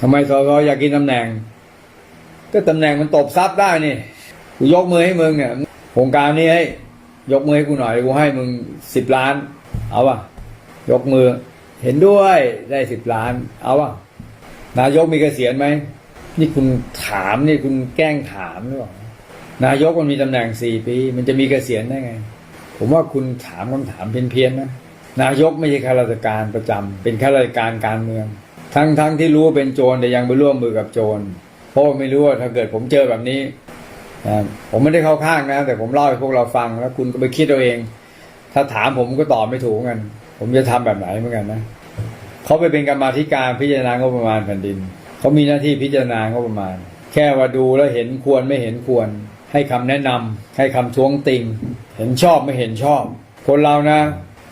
ทำไมสสอยากกินตำแหน่ง ก็ตำแหน่งมันตบซับได้นี่กูยกมือให้มึงเนี่ยโครงการนี้ให้ยกมือให้กูหน่อยกูให้มึงสิบล้าน เอาวะยกมือ เห็นด้วยได้สิบล้าน เอาวะนายกมีเกษียณไหมนี่คุณถามนี่คุณแกล้งถามหรือเปล่านายกมันมีตำแหน่งสี่ปี มันจะมีเกษียณได้ไง ผมว่าคุณถามคำถามเพี้ยนๆนะนายกไม่ใช่ข้าราชการประจำเป็นข้าราชการการเมือง ทั้งทั้งที่รู้ว่าเป็นโจรแต่ยังไปร่วมมือกับโจร เพราะไม่รู้ว่าถ้าเกิดผมเจอแบบนี้ผมไม่ได้เข้าข้างนะ แต่ผมเล่าให้พวกเราฟังแล้วคุณก็ไปคิดเอาเอง ถ้าถามผมก็ตอบไม่ถูกกัน ผมจะทำแบบไหนเหมือนกันนะเขาไปเป็นกรรมาธิการพิจารณางบประมาณแผ่นดินเขามีหน้าที่พิจารณางบประมาณ แค่ว่าดูแล้วเห็นควรไม่เห็นควร ให้คำแนะนำให้คำท้วงติง เห็นชอบไม่เห็นชอบ คนเรานะ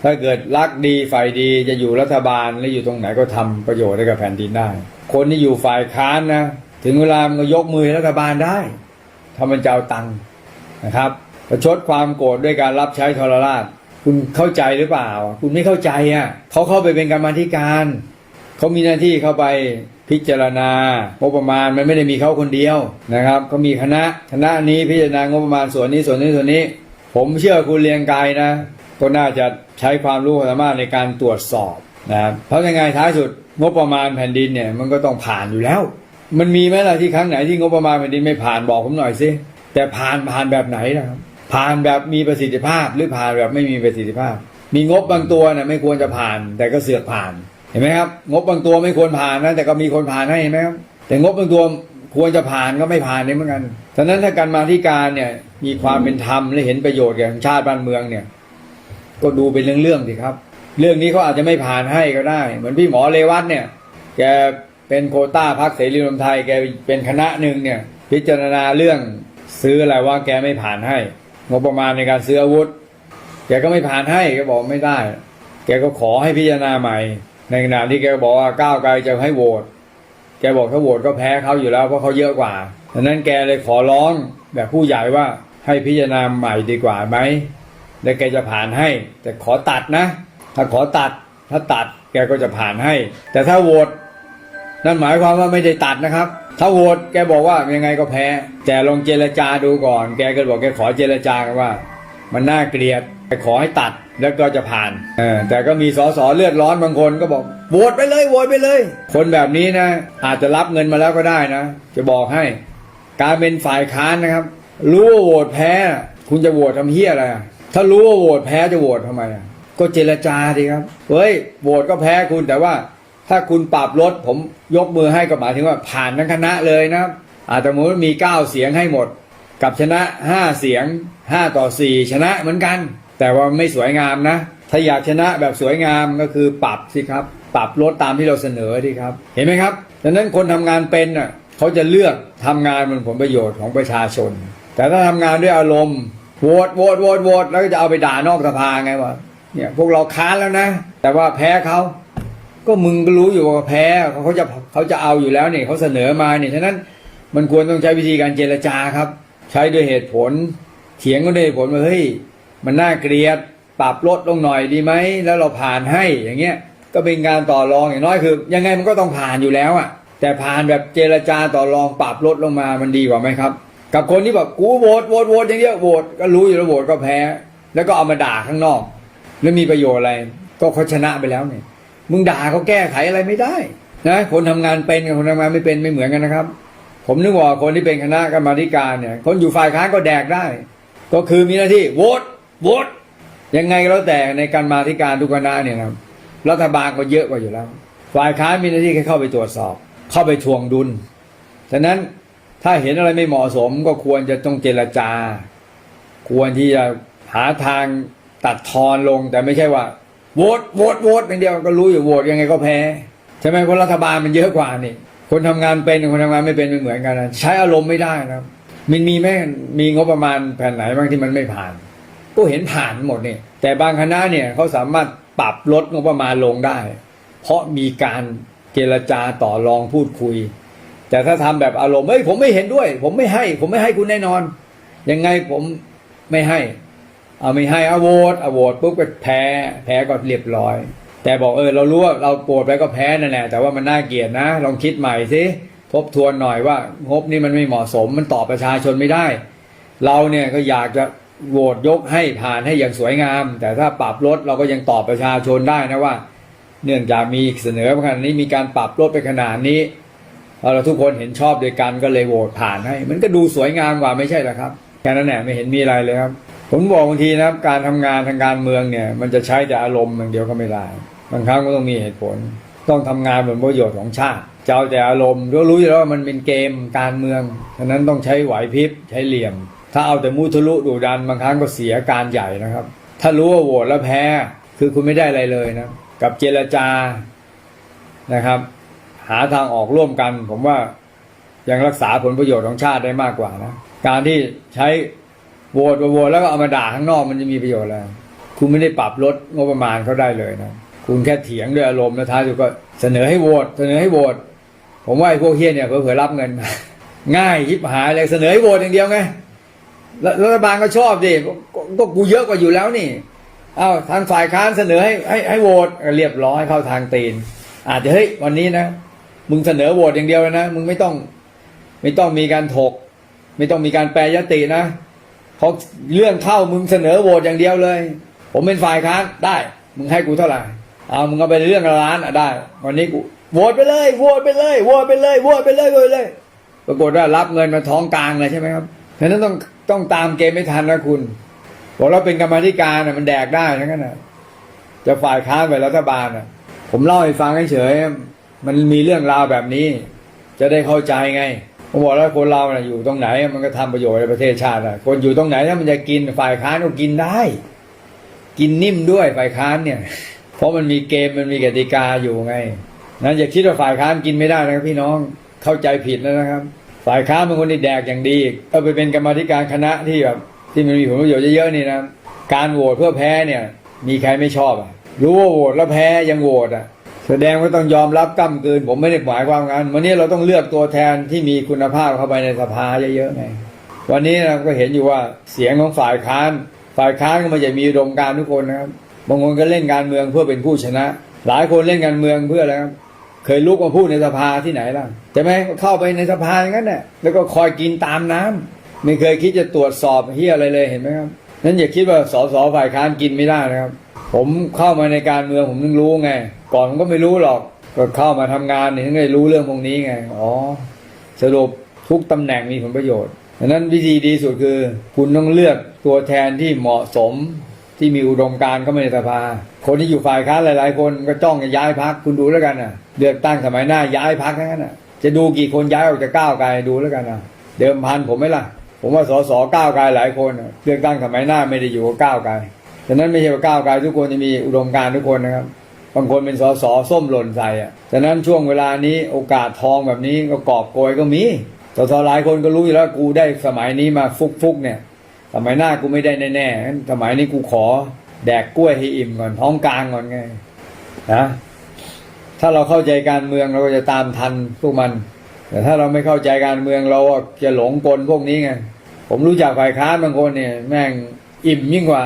ถ้าเกิดรักดีฝ่ายดีจะอยู่รัฐบาลและออยู่ตรงไหนก็ทำประโยชน์ให้กับแผ่นดินได้ คนที่อยู่ฝ่ายค้านนะถึงเวลามันก็ยกมือรัฐบาลได้ถ้ามันจะเอาตังค์นะครับประชดความโกรธด้วยการรับใช้ทรราช คุณเข้าใจหรือเปล่า คุณไม่เข้าใจอะเขาเข้าไปเป็นกรรมธิการเขามีหน้าที่เข้าไปพิจารณางบประมาณมันไม่ได้มีเขาคนเดียวนะครับเขามีคณะคณะนี้พิจารณางบประมาณส่วนนี้ส่วนนี้ส่วนนี้ ผมเชื่อคุณเรียงไกรนะ ก็น่าจะใช้ความรู้ความสามารถในการตรวจสอบนะครับเพราะยังไงท้ายสุดงบประมาณแผ่นดินเนี่ยมันก็ต้องผ่านอยู่แล้ว มันมีไหมล่ะที่ครั้งไหนที่งบประมาณแผ่นดินไม่ผ่านบอกผมหน่อยสิแต่ผ่านผ่านแบบไหนนะครับผ่านแบบมีประสิทธิภาพหรือผ่านแบบไม่มีประสิทธิภาพ มีงบบางตัวเนี่ยไม่ควรจะผ่าน แต่ก็เสือกผ่านเห็นไหมครับงบบางตัวไม่ควรผ่านนะแต่ก็มีคนผ่านให้เห็นไหมครับแต่งบบางตัวควรจะผ่านก็ไม่ผ่านนี่เหมือนกันฉะนั้นถ้าการมาที่การเนี่ยมีความเป็นธรรมและเห็นประโยชน์แก่ชาติบ้านเมืองเนี่ย ก็ดูเป็นเรื่องๆสิครับ เรื่องนี้เขาอาจจะไม่ผ่านให้ก็ได้ เหมือนพี่หมอเรวัตเนี่ย แกเป็นโคต้าพักเสรีรวมไทย แกเป็นคณะหนึ่งเนี่ย พิจารณาเรื่องซื้ออะไรว่าแกไม่ผ่านให้ งบประมาณในการซื้ออาวุธ แกก็ไม่ผ่านให้แกบอกไม่ได้ แกก็ขอให้พิจารณาใหม่ ในขณะที่แกบอกว่าก้าวไกลจะให้โหวตแกบอกถ้าโหวตก็แพ้เขาอยู่แล้วเพราะเขาเยอะกว่าดังนั้นแกเลยขอร้องแบบผู้ใหญ่ว่าให้พิจารณาใหม่ดีกว่าไหม แล้วแกจะผ่านให้ แต่ขอตัดนะ ถ้าขอตัด ถ้าตัดแกก็จะผ่านให้ แต่ถ้าโหวตนั่นหมายความว่าไม่ได้ตัดนะครับ ถ้าโหวตแกบอกว่ายังไงก็แพ้ แต่ลองเจรจาดูก่อน แกก็บอกแกขอเจรจากันว่า มันน่าเกลียดแกขอให้ตัดแล้วก็จะผ่านเออแต่ก็มีสอสอเลือดร้อนบางคนก็บอกโหวตไปเลยโหวตไปเลย คนแบบนี้นะ อาจจะรับเงินมาแล้วก็ได้นะ จะบอกให้ การเป็นฝ่ายค้านนะครับ รู้ว่าโหวตแพ้ คุณจะโหวตทำเฮี้ยอะไร ถ้ารู้ว่าโหวตแพ้จะโหวตทำไมอะก็เจรจาดีครับ เฮ้ยโหวตก็แพ้คุณแต่ว่า ถ้าคุณปรับลดผมยกมือให้ก็หมายถึงว่าผ่านทั้งคณะเลยนะอาจจะมมติว่ามี 9 เสียงให้หมด กับชนะ 5 เสียง 5 ต่อ 4 ชนะเหมือนกัน แต่ว่าไม่สวยงามนะ ถ้าอยากชนะแบบสวยงามก็คือปรับสิครับ ปรับลดตามที่เราเสนอที่ครับ เห็นไหมครับดังนั้นคนทำงานเป็นน่ะเขาจะเลือกทำงานบนผลประโยชน์ของประชาชน แต่ถ้าทำงานด้วยอารมณ์ โหวตโหวตโหวตโหวตแล้วก็จะเอาไปด่านอกสภาไงวะเนี่ยพวกเราค้านแล้วนะ แต่ว่าแพ้เขาก็มึงก็รู้อยู่ว่าแพ้เขาจะเขาจะเอาอยู่แล้วเนี่ยเขาเสนอมาเนี่ยฉะนั้นมันควรต้องใช้วิธีการเจรจาครับ ใช้ด้วยเหตุผล เถียงก็ด้วยเหตุผลว่าเฮ้ยมันน่าเกลียดปรับลดลงหน่อยดีไหมแล้วเราผ่านให้อย่างเงี้ยก็เป็นการต่อรองอย่างน้อยคือ ยังไงมันก็ต้องผ่านอยู่แล้วอะแต่ผ่านแบบเจรจาต่อรองปรับลดลงมามันดีกว่าไหมครับ กับคนที่แบบกูโหวตโหวตโหวตอย่างเดียวโหวตก็รู้อยู่แล้วโหวตก็แพ้ แล้วก็เอามาด่าข้างนอก แล้วมีประโยชน์อะไร ก็เขาชนะไปแล้วเนี่ยมึงด่าเขาแก้ไขอะไรไม่ได้นะคนทำงานเป็นกับคนทำงานไม่เป็นไม่เหมือนกันนะครับ ผมนึกว่าคนที่เป็นคณะกรรมาธิการเนี่ย คนอยู่ฝ่ายค้านก็แดกได้ ก็คือมีหน้าที่โหวตโหวตยังไงก็แล้วแต่ในการมาธิการทุกคณะเนี่ยนะรับรัฐบาลก็เยอะกว่าอยู่แล้ว ฝ่ายค้านมีหน้าที่แค่เข้าไปตรวจสอบ เข้าไปทวงดุลฉะนั้น ถ้าเห็นอะไรไม่เหมาะสมก็ควรจะต้องเจรจา ควรที่จะหาทางตัดทอนลง แต่ไม่ใช่ว่าโหวตโหวตโหวตอย่างเดียวก็รู้อยู่โหวตยังไงก็แพ้ใช่ไหมเพราะรัฐบาลมันเยอะกว่านี่ คนทำงานเป็นคนทำงานไม่เป็นไม่เหมือนกันนะใช้อารมณ์ไม่ได้นะมันมีไหมมีงบประมาณแผ่นไหนบ้างที่มันไม่ผ่าน ก็เห็นผ่านหมดเนี่ยแต่บางคณะเนี่ยเขาสามารถปรับลดงบประมาณลงได้ เพราะมีการเจรจาต่อรองพูดคุย แต่ถ้าทำแบบอารมณ์เฮ้ยผมไม่เห็นด้วย ผมไม่ให้ ผมไม่ให้คุณแน่นอน ยังไงผมไม่ให้ เอาไม่ให้อาโวตอาโวตปุ๊บก็แพ้แพ้ก็เรียบร้อย แต่บอกเออเรารู้ว่าเราโปรดไปก็แพ้นั่นแหละแต่ว่ามันน่าเกลียดนะ ลองคิดใหม่สิทบทวนหน่อยว่างบนี่มันไม่เหมาะสมมันตอบประชาชนไม่ได้ เราเนี่ยก็อยากจะโหวตยกให้ผ่านให้อย่างสวยงาม แต่ถ้าปรับลดเราก็ยังตอบประชาชนได้นะว่า เนื่องจากมีเสนอมาขนาดนี้มีการปรับลดไปขนาดนี้ เราทุกคนเห็นชอบด้วยกันก็เลยโหวตผ่านให้ มันก็ดูสวยงามกว่าไม่ใช่หรอครับแค่นั้นแหละไม่เห็นมีอะไรเลยครับ ผมบอกบางทีนะครับ การทำงานทางการเมืองเนี่ย มันจะใช้แต่อารมณ์อย่างเดียวก็ไม่ได้บางครั้งก็ต้องมีเหตุผล ต้องทำงานผลประโยชน์ของชาติจะเอาแต่อารมณ์ก็รู้อยู่แล้วว่ามันเป็นเกมการเมืองฉะนั้นต้องใช้ไหวพริบใช้เหลี่ยม ถ้าเอาแต่มุทะลุดุดันบางครั้งก็เสียการใหญ่นะครับ ถ้ารู้ว่าโหวตแล้วแพ้ คือคุณไม่ได้อะไรเลยนะ กับเจรจานะครับ หาทางออกร่วมกัน ผมว่ายังรักษาผลประโยชน์ของชาติได้มากกว่านะการที่ใช้โหวตโหวตแล้วก็เอามาด่าข้างนอกมันจะมีประโยชน์อะไรคุณไม่ได้ปรับลดงบประมาณเขาได้เลยนะคุณแค่เถียงด้วยอารมณ์แล้วท้ายสุดก็เสนอให้โหวตเสนอให้โหวตผมว่าไอ้พวกเฮียเนี่ยเผื่อรับเงิน ง่ายยิบหายเลยเสนอให้โหวตอย่างเดียวไงรัฐบาลก็ชอบดิก็ก็กูเยอะกว่าอยู่แล้วนี่เอ้าทางฝ่ายค้านเสนอให้ให้ให้โหวตเรียบร้อยเข้าทางตีน อาจจะเฮ้ยวันนี้นะ มึงเสนอโหวตอย่างเดียวเลยนะ มึงไม่ต้อง ไม่ต้องมีการถก ไม่ต้องมีการแปรยตินะเพราะเรื่องเข้ามึงเสนอโหวตอย่างเดียวเลย ผมเป็นฝ่ายค้านได้ มึงให้กูเท่าไหร่เอามึงเอาไปเรื่องละล้านอะได้ วันนี้กูโหวตไปเลยโหวตไปเลยโหวตไปเลยโหวตไปเลยโหวตไปเลย ปรากฏว่ารับเงินมาท้องกลางเลยใช่ไหมครับฉะนั้นต้องต้องตามเกมไม่ทันนะคุณบอกเราเป็นกรรมธิการน่ะมันแดกได้ทั้งนั้นนะจะฝ่ายค้านไปรัฐบาลน่ะ ผมเล่าให้ฟังเฉยๆ มันมีเรื่องราวแบบนี้ จะได้เข้าใจไงผมบอกแล้วคนเราน่ะอยู่ตรงไหน มันก็ทำประโยชน์ในประเทศชาติน่ะคนอยู่ตรงไหนถ้ามันจะกินฝ่ายค้านก็กินได้ กินนิ่มด้วยฝ่ายค้านเนี่ย เพราะมันมีเกมมันมีกติกาอยู่ไงนั้นอย่าคิดว่าฝ่ายค้านกินไม่ได้นะครับพี่น้องเข้าใจผิดแล้วนะครับ ฝ่ายค้านเป็นคนที่แดกอย่างดีเอาไปเป็นกรรมธิการคณะที่แบบที่มันมีผลประโยชน์เยอะๆนี่นะการโหวตเพื่อแพ้เนี่ย มีใครไม่ชอบอะรู้ว่าโหวตแล้วแพ้ยังโหวตอะ แสดงว่าต้องยอมรับกำเกิน ผมไม่ได้หมายความงั้นวันนี้เราต้องเลือกตัวแทนที่มีคุณภาพเข้าไปในสภาเยอะๆไงวันนี้เราก็เห็นอยู่ว่าเสียงของฝ่ายค้าน ฝ่ายค้านก็ไมันจะมีดมการทุกคนนะครับบางคนก็เล่นการเมืองเพื่อเป็นผู้ชนะ หลายคนเล่นการเมืองเพื่ออะไรครับเคยลุกมาพูดในสภาที่ไหนล่ะใช่ไหมเข้าไปในสภาอย่างนั้นแหละแล้วก็คอยกินตามน้ำไม่เคยคิดจะตรวจสอบเฮียอะไรเลยเห็นไหมครับนั้นอย่าคิดว่าสสฝ่ายค้านกินไม่ได้นะครับ ผมเข้ามาในการเมืองผมถึงรู้ไง ก่อนผมก็ไม่รู้หรอก ก็เข้ามาทำงานนี่ยถึงได้รู้เรื่องพวกนี้ไง อ๋อ สรุปทุกตำแหน่งมีผลประโยชน์ดังนั้นวิธีดีสุดคือ คุณต้องเลือกตัวแทนที่เหมาะสมที่มีอุดมการณ์เข้ามาในสภา คนที่อยู่ฝ่ายค้านหลาย ๆ คนก็จ้องจะย้ายพักคุณดูแล้วกันนะเลือกตั้งสมัยหน้าย้ายพักทั้งนั้นนะจะดูกี่คนย้ายออกจากก้าวไกลดูแล้วกันนะเดิมพันผมไหมล่ะ ผมว่าสสก้าวไกลหลายคนเลือกตั้งสมัยหน้าไม่ได้อยู่กับก้าวไกลฉะนั้นไม่ใช่ว่าก้าวไกลทุกคนจะมีอุดมการณ์ทุกคนนะครับ บางคนเป็นสสส้มหล่นใส่อะฉะนั้นช่วงเวลานี้โอกาสทองแบบนี้ก็กอบโกยก็มีสสหลายคนก็รู้อยู่แล้วกูได้สมัยนี้มาฟุกฟุกเนี่ยสมัยหน้ากูไม่ได้แน่ๆสมัยนี้กูขอแดกกล้วยให้อิ่มก่อนท้องกลางก่อนไงนะถ้าเราเข้าใจการเมืองเราก็จะตามทันพวกมัน แต่ถ้าเราไม่เข้าใจการเมืองเราก็จะหลงกลพวกนี้ไงผมรู้จักฝ่ายค้านบางคนเนี่ย แม่งอิ่มยิ่งกว่า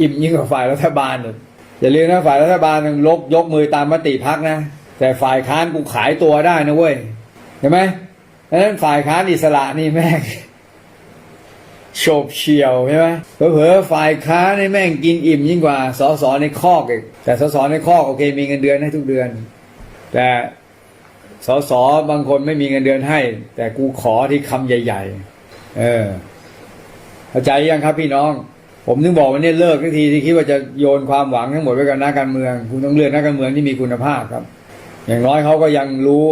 อิ่มยิ่งกว่าฝ่ายรัฐบาลเนี่ย อย่าลืมนะฝ่ายรัฐบาลลบยกมือตามมติพักนะ แต่ฝ่ายค้านกูขายตัวได้นะเว้ยเห็นไหมดังนั้นฝ่ายค้านอิสระนี่แม่งโฉบเฉี่ยวใช่ไหมเผลอฝ่ายค้านนี่แม่งกินอิ่มยิ่งกว่าสสในคอกอีกแต่สสในคอกโอเค มีเงินเดือนให้ทุกเดือน แต่สสบางคนไม่มีเงินเดือนให้ แต่กูขอที่คำใหญ่ ๆ เออเข้าใจยังครับพี่น้อง ผมถึงบอกวันนี้เลิกทันทีที่คิดว่าจะโยนความหวังทั้งหมดไว้กับนักการเมือง คุณต้องเลือกนักการเมืองที่มีคุณภาพครับ อย่างน้อยเขาก็ยังรู้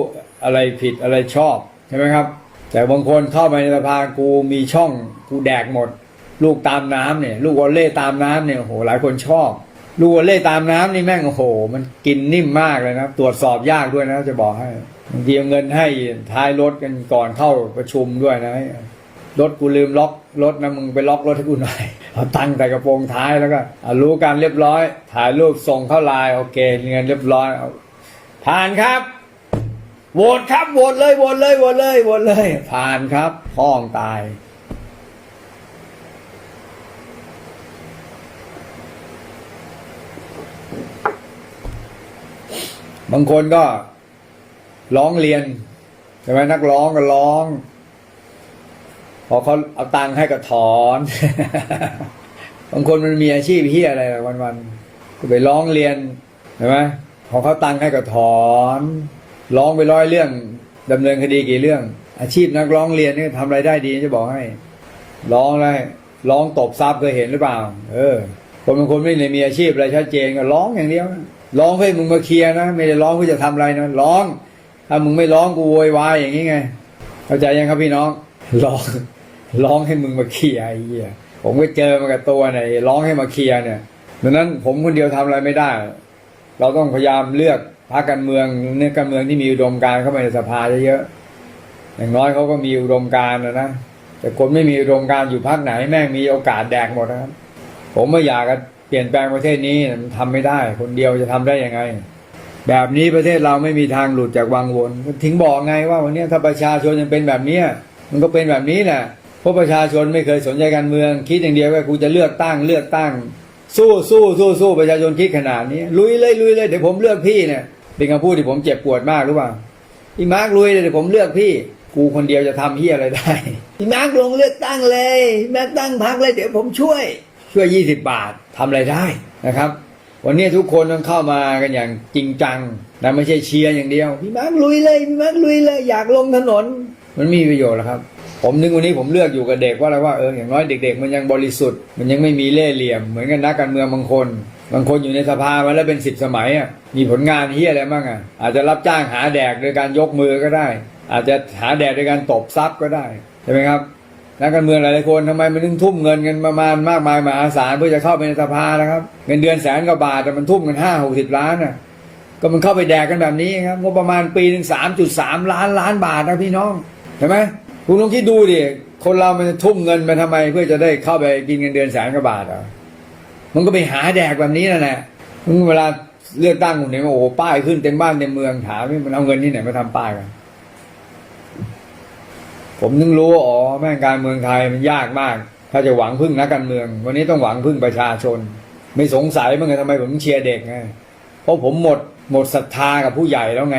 อะไรผิดอะไรชอบใช่ไหมครับ แต่บางคนเข้าไปในสภากูมีช่องกูแดกหมด ลูกตามน้ำเนี่ย ลูกวอลเล่ตามน้ำเนี่ยโอ้โหหลายคนชอบ ลูกวอลเล่ตามน้ำนี่แม่งโอ้โห มันกินนิ่มมากเลยนะตรวจสอบยากด้วยนะจะบอกให้บางทีเอาเงินให้ท้ายรถกันก่อนเข้าประชุมด้วยนะ รถกูลืมล็อกรถนะมึงไปล็อกรถให้กูหน่อยเอาตังค์ใส่กระโปรงท้ายแล้วก็รู้การเรียบร้อย ถ่ายรูปส่งเข้าไลน์โอเคเงินเรียบร้อยเอาผ่านครับโหวตครับโหวตเลยโหวตเลยโหวตเลยโหวตเลย ผ่านครับพ้องตายบางคนก็ร้องเรียนใช่ไหมนักร้องก็ร้อง พอเขาเอาตังค์ให้ก็ถอน บางคนมันมีอาชีพเฮียอะไรล่ะวันก็ไปร้องเรียนใช่ไหมพอเขาตังค์ให้ก็ถอนร้องไปร้อยเรื่องดำเนินคดีกี่เรื่อง อาชีพนักร้องเรียนนี่ทำไรายได้ดีจะบอกให้ ร้องอะไรร้องตบซับเคยเห็นหรือเปล่า เออ คนบางคนไม่ได้มีอาชีพอะไรชัดเจนก็ร้องอย่างเดียวร้องให้มึงมาเคลียร์นะไม่ได้ร้องเพื่อจะทำอะไรนะร้องถ้ามึงไม่ร้องกูโวยวายอย่างนี้ไงเข้าใจยังครับพี่น้องร้อง ร้องให้มึงมาเคลียร์ไอ้เหี้ยผมก็เจอมากับตัวเนี่ยร้องให้มาเคลียร์เนี่ยดังนั้นผมคนเดียวทำอะไรไม่ได้ เราต้องพยายามเลือกพรรคการเมืองเนื้อการเมืองที่มีอุดมการเข้ามาในสภาเยอะๆอย่างน้อยเขาก็มีอุดมการนะนะแต่คนไม่มีอุดมการอยู่พรรคไหนแม่งมีโอกาสแดกหมดนะครับ ผมไม่อยากจะเปลี่ยนแปลงประเทศนี้มันทำไม่ได้ คนเดียวจะทำได้ยังไง แบบนี้ประเทศเราไม่มีทางหลุดจากวังวนถึงบอกไงว่าวันนี้ถ้าประชาชนยังเป็นแบบนี้มันก็เป็นแบบนี้แหละ เพราะประชาชนไม่เคยสนใจการเมือง คิดอย่างเดียวว่ากูจะเลือกตั้งเลือกตั้ง สู้สู้สู้สู้ประชาชนคิดขนาดนี้ลุยเลยลุยเลยเดี๋ยวผมเลือกพี่เนี่ยเป็นคำพูดที่ผมเจ็บปวดมากรู้ป่าพี่มาร์กลุยเลยเดี๋ยวผมเลือกพี่ กูคนเดียวจะทำเฮียอะไรได้พี่มาร์กลงเลือกตั้งเลยพี่มาร์กตั้งพักเลยเดี๋ยวผมช่วย ช่วยยี่สิบบาททำอะไรได้นะครับ วันนี้ทุกคนต้องเข้ามากันอย่างจริงจังนะไม่ใช่เชียร์อย่างเดียวพี่มาร์กลุยเลยพี่มาร์กลุยเลย อยากลงถนน มันมีประโยชน์แล้วครับ ผมนึกวันนี้ผมเลือกอยู่กับเด็กว่าอะไรว่าเอออย่างน้อยเด็ก ๆ มันยังบริสุทธิ์มันยังไม่มีเล่ห์เหลี่ยม เหมือนกันนักการเมืองบางคน บางคนอยู่ในสภามาแล้วเป็นสิบสมัยอะมีผลงานเฮียอะไรบ้างอะอาจจะรับจ้างหาแดกโดยการยกมือก็ได้ อาจจะหาแดกโดยการตบซับก็ได้ใช่ไหมครับนักการเมืองหลายๆคนทำไมมันถึงทุ่มเงินกันประมาณมากมายมหาศาลเพื่อจะเข้าไปในสภานะครับเงินเดือนแสนกว่าบาทแต่มันทุ่มกันห้าหกสิบล้านน่ะก็มันเข้าไปแดกกันแบบนี้ครับงบประมาณปีหนึ่งสามจุดสามล้านล้านบาทนะพี่น้องเห็นไหม คุณลองคิดดูดิ คนเรามันทุ่มเงินไปทำไม เพื่อจะได้เข้าไปกินเงินเดือนแสนกว่าบาทอะมันก็ไปหาแดกแบบนี้นั่นแหละมึงเวลาเลือกตั้งคนไหนโอ้โหป้ายขึ้นเต็มบ้านเต็มเมืองถามว่ามันเอาเงินที่ไหนมาทำป้ายกันผมนึงรู้ว่าอ๋อแม่งการเมืองไทยมันยากมาก ถ้าจะหวังพึ่งนักการเมือง วันนี้ต้องหวังพึ่งประชาชน ไม่สงสัยมั้งไงทำไมผมเชียร์เด็กไงเพราะผมหมดหมดศรัทธากับผู้ใหญ่แล้วไง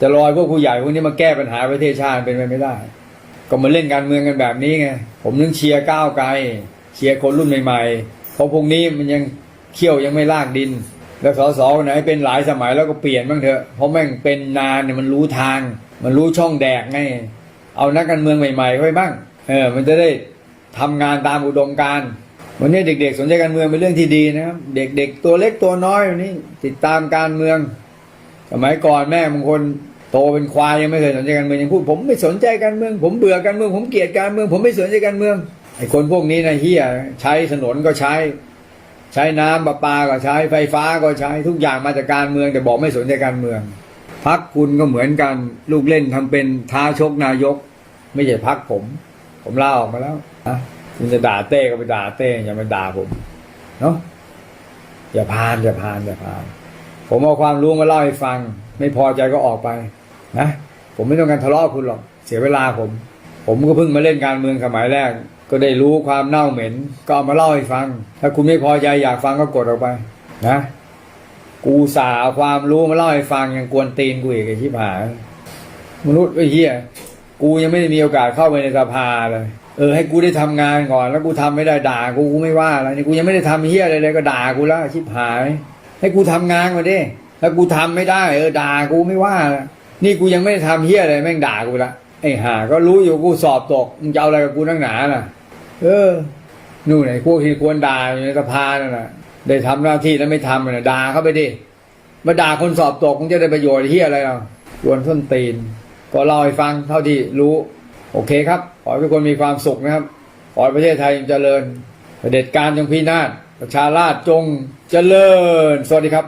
จะรอยพวกผู้ใหญ่พวกนี้มาแก้ปัญหาประเทศชาติเป็นไปไม่ได้ ก็มาเล่นการเมืองกันแบบนี้ไงผมนึงเชียร์ก้าวไกลเชียร์คนรุ่นใหม่ๆเพราะพวกนี้มันยังเขี้ยวยังไม่ลากดิน แล้วสสคนไหนเป็นหลายสมัยแล้วก็เปลี่ยนบ้างเถอะเพราะแม่งเป็นนานเนี่ยมันรู้ทาง มันรู้ช่องแดกไงเอานักการเมืองใหม่ๆเข้บ้างเออมันจะได้ทำงานตามอุดมการวันนี้เด็กๆ สนใจการเมืองเป็นเรื่องที่ดีนะครับ เด็กๆ ตัวเล็กตัวน้อยวันนี้ติดตามการเมือง สมัยก่อนแม่บางคน โตเป็นควายยังไม่เคยสนใจการเมืองยังพูดผมไม่สนใจการเมือง ผมเบื่อการเมือง ผมเกลียดการเมือง ผมไม่สนใจการเมืองไอ้คนพวกนี้นะเฮียใช้ถนนก็ใช้ ใช้น้ำประปาก็ใช้ไฟฟ้าก็ใช้ทุกอย่างมาจากการเมือง แต่บอกไม่สนใจการเมืองพักคุณก็เหมือนกันลูกเล่นทำเป็นท้าชกนายก ไม่ใช่พักผม ผมลาออกมาแล้วนะคุณจะด่าเต้ก็ไปด่าเต้อย่ามาด่าผมเนาะอย่าพานอย่าพานอย่าพาน ผมเอาความรู้มาเล่าให้ฟัง ไม่พอใจก็ออกไป นะผมไม่ต้องการทะเลาะคุณหรอกเสียเวลาผม ผมก็เพิ่งมาเล่นการเมืองสมัยแรก ก็ได้รู้ความเน่าเหม็น ก็เอามาเล่าให้ฟัง ถ้าคุณไม่พอใจอยากฟังก็กดออกไป นะ กูสาความรู้มาเล่าให้ฟังยังกวนตีนกูอีกไอ้ชิบหายมนุษย์ไอ้เหี้ยกูยังไม่ได้มีโอกาสเข้าไปในสภาเลยเออให้กูได้ทำงานก่อน แล้วกูทำไม่ได้ด่ากูกูไม่ว่าอะไรนี่กูยังไม่ได้ทำเหี้ยอะไรเลยก็ด่ากูแล้วชิบหาย ให้กูทำงานมาดิถ้ากูทำไม่ได้ เออด่ากูไม่ว่าละ นี่กูยังไม่ได้ทำเหี้ยอะไรแม่งด่ากูละไอ้ห่าก็รู้อยู่กูสอบตกมึงจะเอาอะไรกับกูนักหนาล่ะ เออ นู่นไหนพวกที่ควรด่าอยู่ในสภานั่นน่ะ ได้ทำหน้าที่แล้วไม่ทำน่ะด่าเข้าไปดิมาด่าคนสอบตกมึงจะได้ประโยชน์ที่อะไรเรากวนส้นตีน ก็เล่าให้ฟังเท่าที่รู้ โอเคครับ ขอให้ทุกคนมีความสุขนะครับ ขอให้ประเทศไทยเจริญเผด็จการจงพินาศประชาราชจงเจริญ สวัสดีครับ